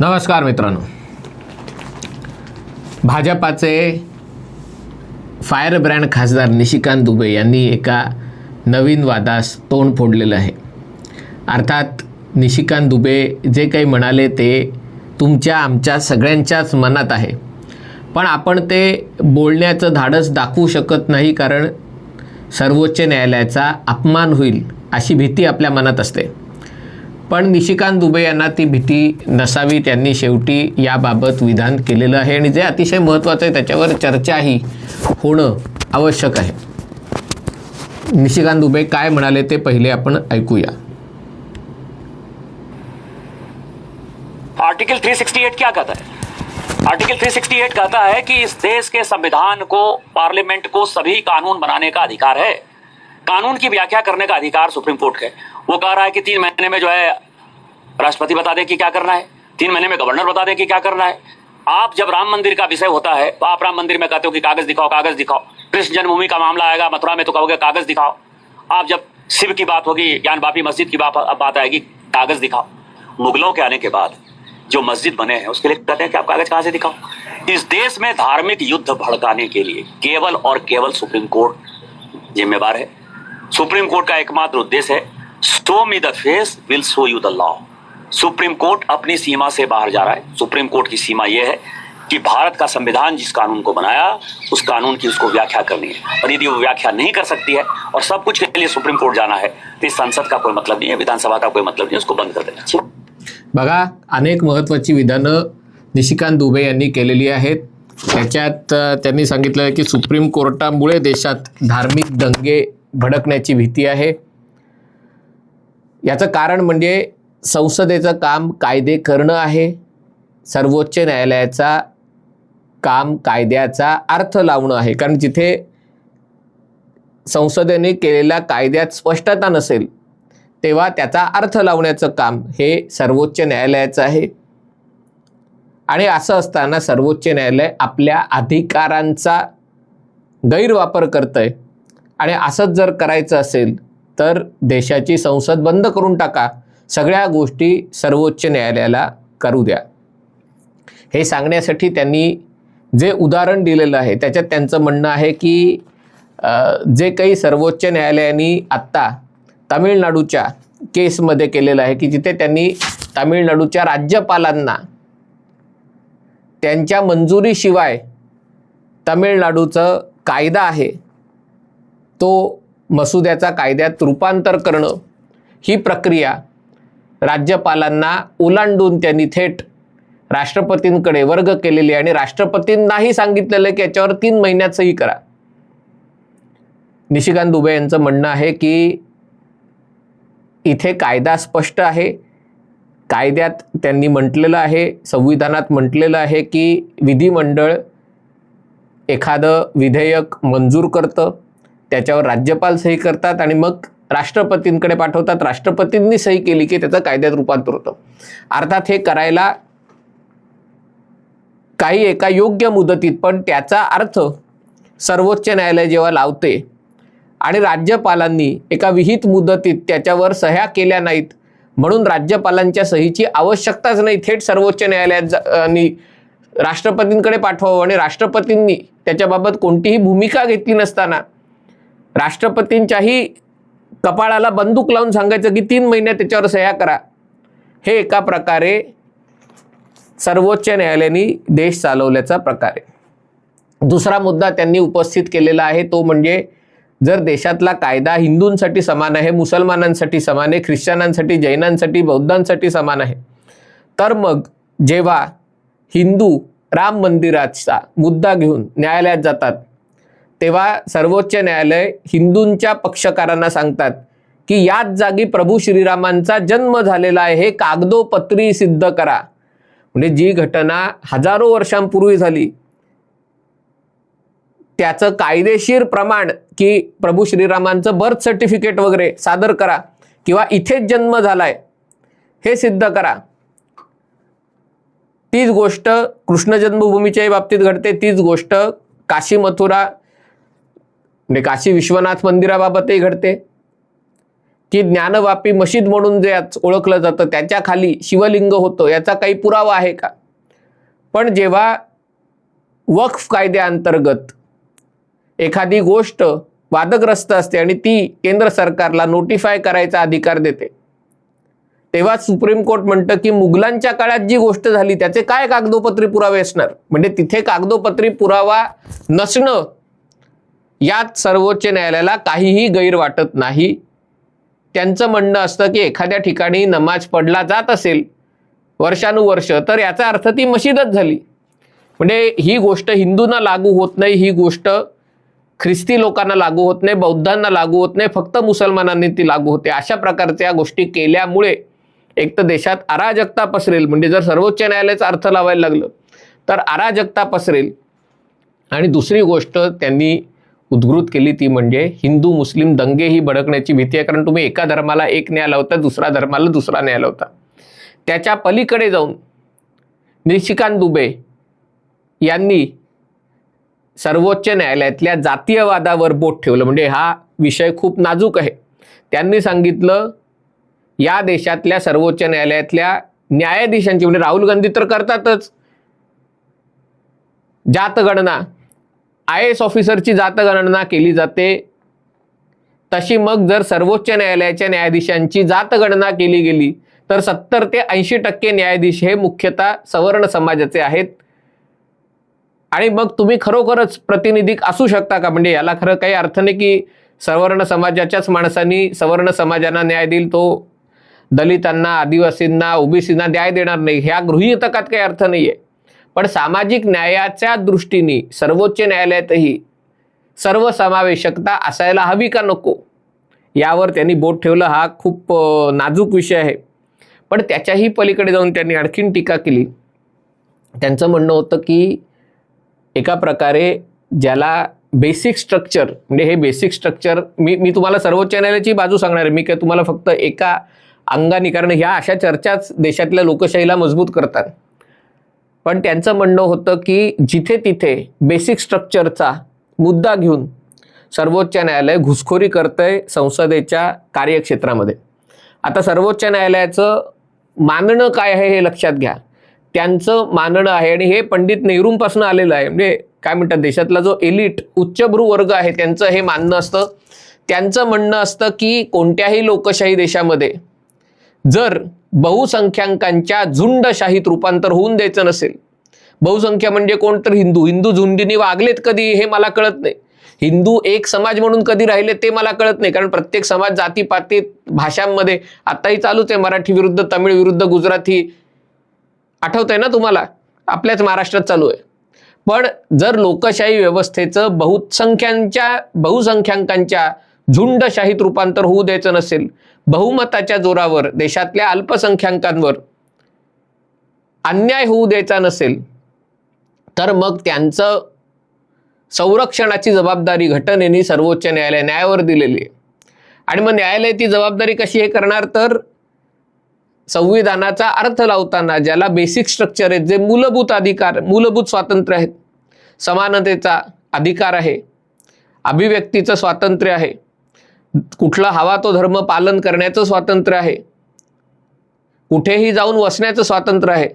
नमस्कार मित्रांनो. भाजपाचे फायर ब्रँड खासदार निशिकांत दुबे यांनी एका नवीन वादास तोंड फोडलेलं आहे. अर्थात निशिकांत दुबे जे काही म्हणाले ते तुमच्या आमच्या सगळ्यांच्याच मनात आहे. पण आपण ते बोलण्याचं धाडस दाखवू शकत नाही कारण सर्वोच्च न्यायालयाचा अपमान होईल अशी भीती आपल्या मनात असते. पण निशिकांत दुबे यांना ती भीती नसावी त्यांनी शेवटी याबाबत विधान केलेलं आहे आणि जे अतिशय महत्त्वाचं आहे त्याच्यावर चर्चाही होणं आवश्यक आहे. निशिकांत दुबे काय म्हणाले ते पहिले आपण ऐकूया. आर्टिकल 368 क्या कहता है? आर्टिकल 368 कहता है कि इस देश के संविधान को पार्लियामेंट को सभी कानून बनाने का अधिकार है। कानून की व्याख्या करने का अधिकार सुप्रीम कोर्ट का। वो कह रहा है कि तीन महीने में जो है, राष्ट्रपति बता दे कि क्या करना है। तीन महीने में गवर्नर बता दे कि क्या करना है। आप जब राम मंदिर का विषय होता है तो आप राम मंदिर में कहते हो कि कागज़ दिखाओ कागज़ दिखाओ। कृष्ण जन्मभूमि का मामला आएगा, मथुरा में तो कहोगे कागज़ दिखाओ। आप जब शिव की बात होगी, ज्ञान बापी मस्जिद की बात आएगी, कागज़ दिखाओ। मुगलों के आने के बाद जो मस्जिद बने हैं, उसके लिए कहते हैं कि आप कागज़ कहाँ से दिखाओ इस देश में धार्मिक युद्ध भड़काने के लिए केवल और केवल सुप्रीम कोर्ट जिम्मेवार है। सुप्रीम कोर्ट का एकमात्र उद्देश्य है show me the face will show you the law supreme court अपनी सीमा से बाहर जा रहा है। सुप्रीम कोर्ट की सीमा यह है कि भारत का संविधान जिस कानून को बनाया, उस कानून की उसको व्याख्या करनी है। और यदि वो व्याख्या नहीं कर सकती है और सब कुछ के लिए सुप्रीम कोर्ट जाना है तो इस संसद का कोई मतलब नहीं है, विधानसभा का कोई मतलब नहीं है, उसको बंद कर देना चाहिए। बघा अनेक महत्त्वाची विधानं निशिकांत दुबे यांनी केलेली आहेत. त्याच्यात त्यांनी सांगितलं आहे की सुप्रीम कोर्टामुळे देशात धार्मिक दंगे भडकण्याची भीती आहे. याचं कारण म्हणजे संसदेचं काम कायदे करणं आहे. सर्वोच्च न्यायालयाचा काम कायद्याचा अर्थ लावणं आहे. कारण जिथे संसदेने केलेल्या कायद्यात स्पष्टता नसेल तेव्हा त्याचा अर्थ लावण्याचं काम हे सर्वोच्च न्यायालयाचं आहे. आणि असं असताना सर्वोच्च न्यायालय आपल्या अधिकारांचा गैरवापर करतं आहे आणि असंच जर करायचं असेल तर देशाची संसद बंद करून टाका. सगळ्या गोष्टी सर्वोच्च न्यायालयाला करू द्या. हे सांगण्यासाठी त्यांनी जे उदाहरण दिलेलं आहे त्याच्यात त्यांचं म्हणणं आहे की जे काही सर्वोच्च न्यायालयाने आत्ता तामिळनाडूच्या केसमध्ये केलेलं आहे की जिथे त्यांनी तामिळनाडूच्या राज्यपालांना त्यांच्या मंजुरीशिवाय तामिळनाडूचं कायदा आहे तो मसुद्याचा कायद्यात रूपांतर करणं ही प्रक्रिया राज्यपालांना ओलांडून त्यांनी थेट राष्ट्रपतींकडे वर्ग केलेली आणि राष्ट्रपतींनाही सांगितलेलं आहे की याच्यावर तीन महिन्यात सही करा. निशिकांत दुबे यांचं म्हणणं आहे की इथे कायदा स्पष्ट आहे. कायद्यात त्यांनी म्हटलेलं आहे संविधानात म्हटलेलं आहे की विधिमंडळ एखादं विधेयक मंजूर करतं त्याच्यावर राज्यपाल सही करतात आणि मग राष्ट्रपतींकडे पाठवतात. राष्ट्रपतींनी सही केली की त्याचं कायद्यात रूपांतर होतं. अर्थात हे करायला काही एका योग्य मुदतीत पण त्याचा अर्थ सर्वोच्च न्यायालय जेव्हा लावते आणि राज्यपालांनी एका विहित मुदतीत त्याच्यावर सह्या केल्या नाहीत. म्हणून राज्यपालांच्या सहीची आवश्यकताच नाही. थेट सर्वोच्च न्यायालयात आणि राष्ट्रपतींकडे पाठवावं आणि राष्ट्रपतींनी त्याच्याबाबत कोणतीही भूमिका घेतली नसताना राष्ट्रपतींच्याही कपाळाला बंदूक लावून सांगायचं की तीन महिन्यात त्याच्यावर सह्या करा. हे एका प्रकारे सर्वोच्च न्यायालयाने देश चालवल्याचा प्रकार आहे. दुसरा मुद्दा त्यांनी उपस्थित केलेला आहे तो म्हणजे जर देशातला कायदा हिंदूंसाठी समान आहे मुसलमानांसाठी समान आहे ख्रिश्चनांसाठी जैनांसाठी बौद्धांसाठी समान आहे तर मग जेव्हा हिंदू राम मंदिराचा मुद्दा घेऊन न्यायालयात जातात तेव्हा सर्वोच्च न्यायालय हिंदूंच्या पक्षकारांना सांगतात की याच जागी प्रभू श्रीरामांचा जन्म झालेला आहे हे कागदोपत्री सिद्ध करा. म्हणजे जी घटना हजारो वर्षांपूर्वी झाली त्याचं कायदेशीर प्रमाण की प्रभू श्रीरामांचं बर्थ सर्टिफिकेट वगैरे सादर करा किंवा इथेच जन्म झालाय हे सिद्ध करा. तीच गोष्ट कृष्ण जन्मभूमीच्याही बाबतीत घडते. तीच गोष्ट काशी मथुरा म्हणजे काशी विश्वनाथ मंदिराबाबतही घडते. की ज्ञानवापी मशीद म्हणून जे आज ओळखलं जातं त्याच्याखाली शिवलिंग होतं याचा काही पुरावा आहे का? पण जेव्हा वक्फ कायद्याअंतर्गत एखादी गोष्ट वादग्रस्त असते आणि ती केंद्र सरकारला नोटिफाय करायचा अधिकार देते. तेव्हा सुप्रीम कोर्ट म्हणतं की मुघलांच्या काळात जी गोष्ट झाली त्याचे काय कागदोपत्री पुरावे असणार? म्हणजे तिथे कागदोपत्री पुरावा नसणं यात सर्वोच्च न्यायालयाला काहीही गैर वाटत नाही. त्यांचं म्हणणं असतं की एखाद्या ठिकाणी नमाज पडला जात असेल वर्षानुवर्ष तर याचा अर्थ ती मशिदच झाली. म्हणजे ही गोष्ट हिंदूंना लागू होत नाही ही गोष्ट ख्रिस्ती लोकांना लागू होत नाही बौद्धांना लागू होत नाही फक्त मुसलमानांनी ती लागू होते. अशा प्रकारच्या गोष्टी केल्यामुळे एक तर देशात अराजकता पसरेल. म्हणजे जर सर्वोच्च न्यायालयाचा अर्थ लावायला लागलं तर अराजकता पसरेल. आणि दुसरी गोष्ट त्यांनी उद्घृत केली ती म्हणजे हिंदू मुस्लिम दंगे ही भडकण्याची भीती आहे. कारण तुम्ही एका धर्माला एक न्याय लावता दुसऱ्या धर्माला दुसरा न्याय लावता. त्याच्या पलीकडे जाऊन निशिकांत दुबे यांनी सर्वोच्च न्यायालयातल्या जातीयवादावर बोट ठेवलं. म्हणजे हा विषय खूप नाजूक आहे. त्यांनी सांगितलं या देशातल्या सर्वोच्च न्यायालयातल्या न्यायाधीशांची म्हणजे राहुल गांधी तर करतातच. जातगणना. आय एस ऑफिसरची जातगणना केली जाते. तशी मग जर सर्वोच्च न्यायालयाच्या न्यायाधीशांची जातगणना केली गेली तर सत्तर ते ऐंशी टक्के न्यायाधीश हे मुख्यतः सवर्ण समाजाचे आहेत. आणि मग तुम्ही खरोखरच प्रतिनिधिक असू शकता का? म्हणजे याला खरं काही अर्थ नाही की सवर्ण समाजाच्याच माणसांनी सवर्ण समाजांना न्याय देईल तो दलितांना आदिवासींना ओबीसींना न्याय देणार नाही. ह्या गृहीतकात काही अर्थ नाही आहे पण सामाजिक न्यायाच्या दृष्टीने सर्वोच्च न्यायालयातही सर्वसमावेशकता असायला हवी का नको? यावर त्यांनी बोट ठेवलं. हा खूप नाजूक विषय आहे. पण त्याच्याही पलीकडे जाऊन त्यांनी आणखीन टीका केली. त्यांचं म्हणणं होतं की एका प्रकारे ज्याला बेसिक स्ट्रक्चर म्हणजे हे बेसिक स्ट्रक्चर मी मी तुम्हाला सर्वोच्च न्यायालयाची बाजू सांगणार आहे. मी काय तुम्हाला फक्त एका अंगाने कारण ह्या अशा चर्चाच देशातल्या लोकशाहीला मजबूत करतात. पण त्यांचं म्हणणं होतं की जिथे तिथे बेसिक स्ट्रक्चरचा मुद्दा घेऊन सर्वोच्च न्यायालय घुसखोरी करतंय संसदेच्या कार्यक्षेत्रामध्ये. आता सर्वोच्च न्यायालयाचं मानणं काय आहे हे लक्षात घ्या. त्यांचं मानणं आहे आणि हे पंडित नेहरूंपासून आलेलं आहे. म्हणजे काय म्हणतात देशातला जो एलिट उच्चभ्रू वर्ग आहे त्यांचं हे मानणं असतं. त्यांचं म्हणणं असतं की कोणत्याही लोकशाही देशामध्ये जर बहुसंख्याकांच्या झुंडशाहीत रूपांतर होऊन द्यायचं नसेल. बहुसंख्या म्हणजे कोण? तर हिंदू. हिंदू झुंडीने वागलेत कधी हे मला कळत नाही. हिंदू एक समाज म्हणून कधी राहिले ते मला कळत नाही. कारण प्रत्येक समाज जातीपातीत भाषांमध्ये आताही चालूच आहे. मराठी विरुद्ध तमिळ विरुद्ध गुजराती आठवतंय ना तुम्हाला? आपल्याच महाराष्ट्रात चालू आहे. पण जर लोकशाही व्यवस्थेचं बहुसंख्यांच्या बहुसंख्याकांच्या झुंडशाहीत रूपांतर होऊ द्यायचं नसेल बहुमताच्या जोरावर देशातल्या अल्पसंख्याकांवर अन्याय होऊ द्यायचा नसेल तर मग त्यांचं संरक्षणाची जबाबदारी घटनेने सर्वोच्च न्यायालय न्यायावर दिलेली आहे. आणि मग न्यायालय ती जबाबदारी कशी हे करणार? तर संविधानाचा अर्थ लावताना ज्याला बेसिक स्ट्रक्चर आहेत जे मूलभूत अधिकार मूलभूत स्वातंत्र्य आहेत समानतेचा अधिकार आहे अभिव्यक्तीचं स्वातंत्र्य आहे कुठला हवा तो धर्म पालन करण्याचं स्वातंत्र्य आहे कुठेही जाऊन वसण्याचं स्वातंत्र्य आहे.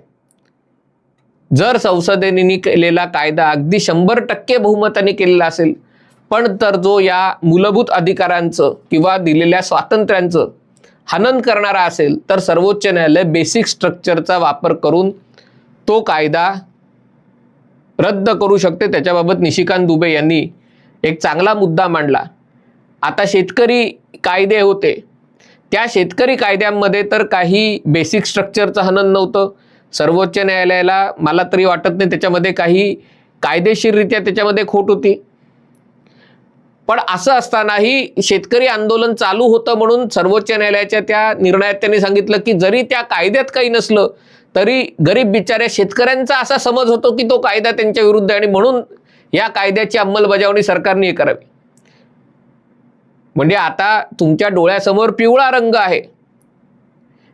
जर संसदेने केलेला कायदा अगदी शंभर टक्के बहुमताने केलेला असेल पण तर जो या मूलभूत अधिकारांचं किंवा दिलेल्या स्वातंत्र्यांचं हनन करणारा असेल तर सर्वोच्च न्यायालय बेसिक स्ट्रक्चरचा वापर करून तो कायदा रद्द करू शकते. त्याच्याबाबत निशिकांत दुबे यांनी एक चांगला मुद्दा मांडला. आता शेतकरी कायदे होते. त्या शेतकरी कायद्यांमध्ये तर काही बेसिक स्ट्रक्चरचं हनन नव्हतं. सर्वोच्च न्यायालयाला मला तरी वाटत नाही त्याच्यामध्ये काही कायदेशीररित्या त्याच्यामध्ये खोट होती. पण असं असतानाही शेतकरी आंदोलन चालू होतं म्हणून सर्वोच्च न्यायालयाच्या त्या निर्णयात त्यांनी सांगितलं की जरी त्या कायद्यात काही नसलं तरी गरीब बिचाऱ्या शेतकऱ्यांचा असा समज होतो की तो कायदा त्यांच्या विरुद्ध आणि म्हणून या कायद्याची अंमलबजावणी सरकारने करावी. म्हणजे आता तुमच्या डोळ्यासमोर पिवळा रंग आहे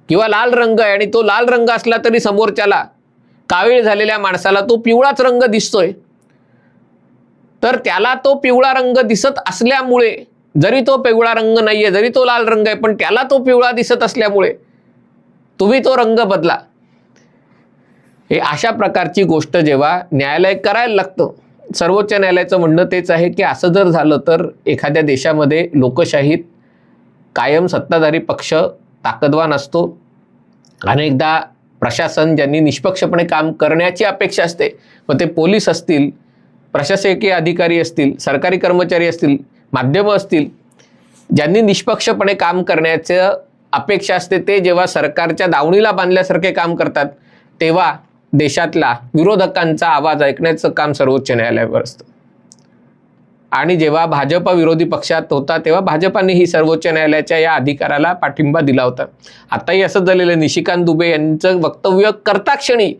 किंवा लाल रंग आहे आणि तो लाल रंग असला तरी समोरच्याला कावीळ झालेल्या माणसाला तो पिवळाच रंग दिसतोय. तर त्याला तो पिवळा रंग दिसत असल्यामुळे जरी तो पिवळा रंग नाहीये जरी तो लाल रंग आहे पण त्याला तो पिवळा दिसत असल्यामुळे तुम्ही तो रंग बदला. हे अशा प्रकारची गोष्ट जेव्हा न्यायालय करायला लागतं सर्वोच्च न्यायालयाचं म्हणणं तेच आहे की असं जर झालं तर एखाद्या देशामध्ये लोकशाहीत कायम सत्ताधारी पक्ष ताकदवान असतो. अनेकदा प्रशासन ज्यांनी निष्पक्षपणे काम करण्याची अपेक्षा असते मग ते पोलीस असतील प्रशासकीय अधिकारी असतील सरकारी कर्मचारी असतील माध्यमं असतील ज्यांनी निष्पक्षपणे काम करण्याचं अपेक्षा असते ते जेव्हा सरकारच्या दावणीला बांधल्यासारखे काम करतात तेव्हा देशातला विरोधकांचा आवाज ऐकण्याचं काम सर्वोच्च न्यायालयावर असतं आणि जेव्हा भाजप विरोधी पक्षात होता तेव्हा भाजपाने ही सर्वोच्च न्यायालयाच्या या अधिकाराला पाठिंबा दिला होता आताही असंच झालेलं आहे. निशिकांत दुबे यांचं वक्तव्य करता क्षणी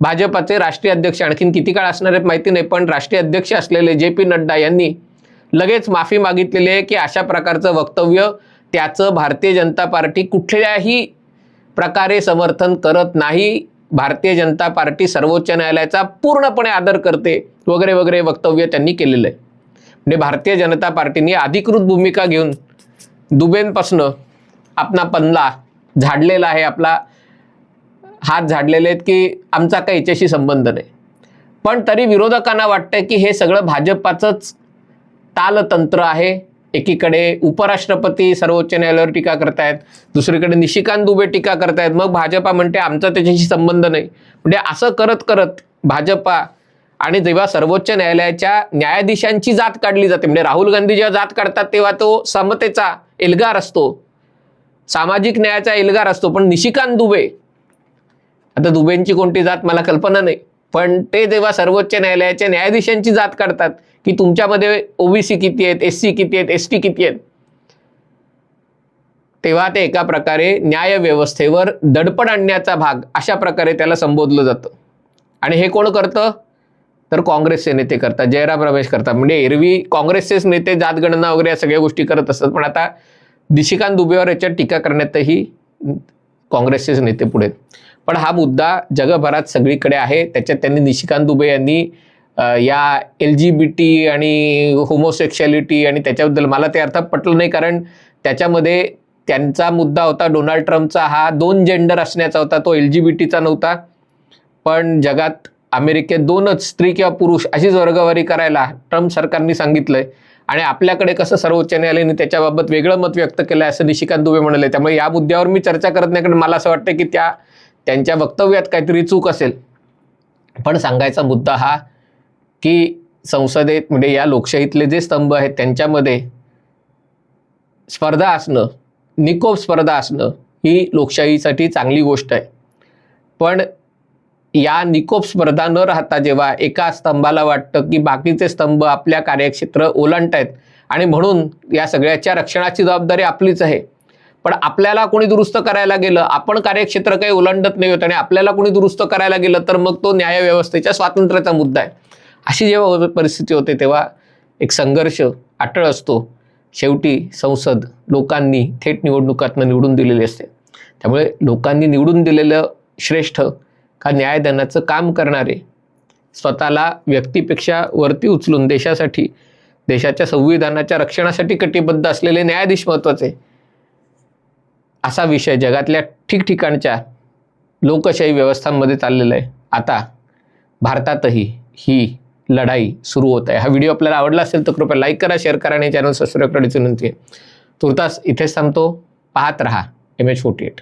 भाजपाचे राष्ट्रीय अध्यक्ष आणखीन किती काळ असणार आहेत माहिती नाही पण राष्ट्रीय अध्यक्ष असलेले जे पी नड्डा यांनी लगेच माफी मागितलेली आहे की अशा प्रकारचं वक्तव्य त्याचं भारतीय जनता पार्टी कुठल्याही प्रकारे समर्थन करत नाही. भारतीय जनता पार्टी सर्वोच्च न्यायालयाचा पूर्णपणे आदर करते वगैरे वगैरे वक्तव्य त्यांनी केलेलं आहे. म्हणजे भारतीय जनता पार्टीने अधिकृत भूमिका घेऊन दुबेंपासनं आपला पल्ला झाडलेला आहे आपला हात झाडलेले आहेत की आमचा काही याच्याशी संबंध नाही. पण तरी विरोधकांना वाटतं की हे सगळं भाजपाचंच तालतंत्र आहे. एकीकडे उपराष्ट्रपती सर्वोच्च न्यायालयावर टीका करतायत दुसरीकडे निशिकांत दुबे टीका करतायत. मग भाजपा म्हणते आमचा त्याच्याशी संबंध नाही. म्हणजे असं करत करत भाजपा आणि जेव्हा सर्वोच्च न्यायालयाच्या न्यायाधीशांची जात काढली जाते म्हणजे राहुल गांधी जेव्हा जात काढतात तेव्हा तो समतेचा एल्गार असतो. सामाजिक न्यायाचा एल्गार असतो. पण निशिकांत दुबे आता दुबेंची कोणती जात मला कल्पना नाही. पण ते जेव्हा सर्वोच्च न्यायालयाच्या न्यायाधीशांची जात काढतात की तुमच्यामध्ये ओबीसी किती आहेत एस सी किती आहेत एस टी किती आहेत तेव्हा ते एका प्रकारे न्यायव्यवस्थेवर दडपण आणण्याचा भाग अशा प्रकारे त्याला संबोधलं जातं. आणि हे कोण करतं? तर काँग्रेसचे नेते करतात जयराम रमेश करतात. म्हणजे एरवी काँग्रेसचेच नेते जातगणना वगैरे या सगळ्या गोष्टी करत असतात पण आता दिशिकांत दुबेवर याच्यात टीका करण्यातही काँग्रेसचेच नेते पुढे पण हा मुद्दा जगभरात सगळीकडे आहे. त्याच्यात त्यांनी निशिकांत दुबे यांनी या एल जी बी टी आणि होमोसेक्शॅलिटी आणि त्याच्याबद्दल मला ते अर्थात पटलं नाही कारण त्याच्यामध्ये त्यांचा मुद्दा होता डोनाल्ड ट्रम्पचा. हा दोन जेंडर असण्याचा होता. तो एल जी बी टीचा नव्हता. पण जगात अमेरिकेत दोनच स्त्री किंवा पुरुष अशीच वर्गवारी करायला ट्रम्प सरकारने सांगितलंय. आणि आपल्याकडे कसं सर्वोच्च न्यायालयाने त्याच्याबाबत वेगळं मत व्यक्त केलं आहे असं निशिकांत दुबे म्हणाले. त्यामुळे या मुद्द्यावर मी चर्चा करत नाही कारण मला असं वाटतं की त्या त्यांच्या वक्तव्यात काहीतरी चूक असेल. पण सांगायचा मुद्दा हा की संसदेत म्हणजे या लोकशाहीतले जे स्तंभ आहेत त्यांच्यामध्ये स्पर्धा असणं निकोप स्पर्धा असणं ही लोकशाहीसाठी चांगली गोष्ट आहे. पण या निकोप स्पर्धा न राहता जेव्हा एका स्तंभाला वाटतं की बाकीचे स्तंभ आपल्या कार्यक्षेत्र ओलांडतायत आणि म्हणून या सगळ्याच्या रक्षणाची जबाबदारी आपलीच आहे पण आपल्याला कोणी दुरुस्त करायला गेलं आपण कार्यक्षेत्र काही ओलांडत नाही होत आणि आपल्याला कोणी दुरुस्त करायला गेलं तर मग तो न्यायव्यवस्थेच्या स्वातंत्र्याचा मुद्दा आहे. अशी जेव्हा परिस्थिती होते तेव्हा एक संघर्ष अटळ असतो. शेवटी संसद लोकांनी थेट निवडणुकातनं निवडून दिलेली असते. त्यामुळे लोकांनी निवडून दिलेलं श्रेष्ठ का न्यायदानाचं काम करणारे स्वतःला व्यक्तीपेक्षा वरती उचलून देशासाठी देशाच्या संविधानाच्या रक्षणासाठी कटिबद्ध असलेले न्यायाधीश महत्त्वाचे. असा विषय जगातल्या ठिकठिकाणच्या लोकशाही व्यवस्थांमध्ये चाललेला आहे. आता भारतातही ही लढाई सुरू होत आहे. हा व्हिडिओ आपल्याला आवडला असेल तर कृपया लाईक करा शेअर करा आणि चॅनल सबस्क्राईब करण्याची विनंती आहे. तुर्तास इथेच थांबतो. पाहत रहा. M H forty eight.